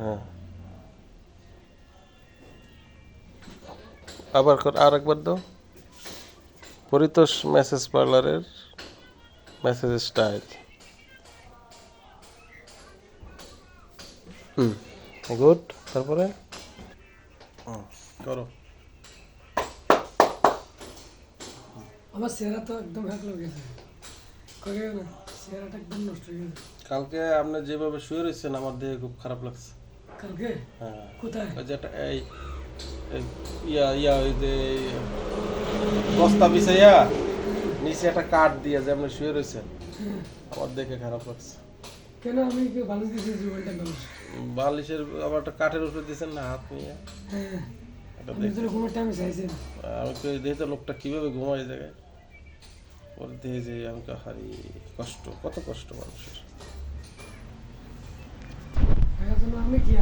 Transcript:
হ্যাঁ। আবার কর আর একবার দাও। পরিতোষ মেসেজ পার্লারের মেসেজ স্টাইল হুম গুড তারপরে? করো। আমার চেহারা তো একদম হ্যাক গেছে। করে না চেহারাটা একদম নষ্ট হয়ে গেছে। কালকে আপনি যেভাবে শুয়ে রয়েছেন আমার দেহে খুব খারাপ লাগছে। কালকে কোথায় ওই যে একটা এই ইয়া ইয়া ওই যে বস্তা বিছাইয়া নিচে একটা কাঠ দিয়ে যে আপনি শুয়ে রয়েছেন আমার দেখে খারাপ লাগছে কেন আমি কি বালিশ দিয়েছি জীবনটা মানুষ বালিশের আবার একটা কাঠের উপরে দিয়েছেন না হাত নিয়ে তো আমি দেখি তো লোকটা কীভাবে ঘুমায় এই জায়গায় পরে দেখে যে হারি কষ্ট কত কষ্ট মানুষের আমি কি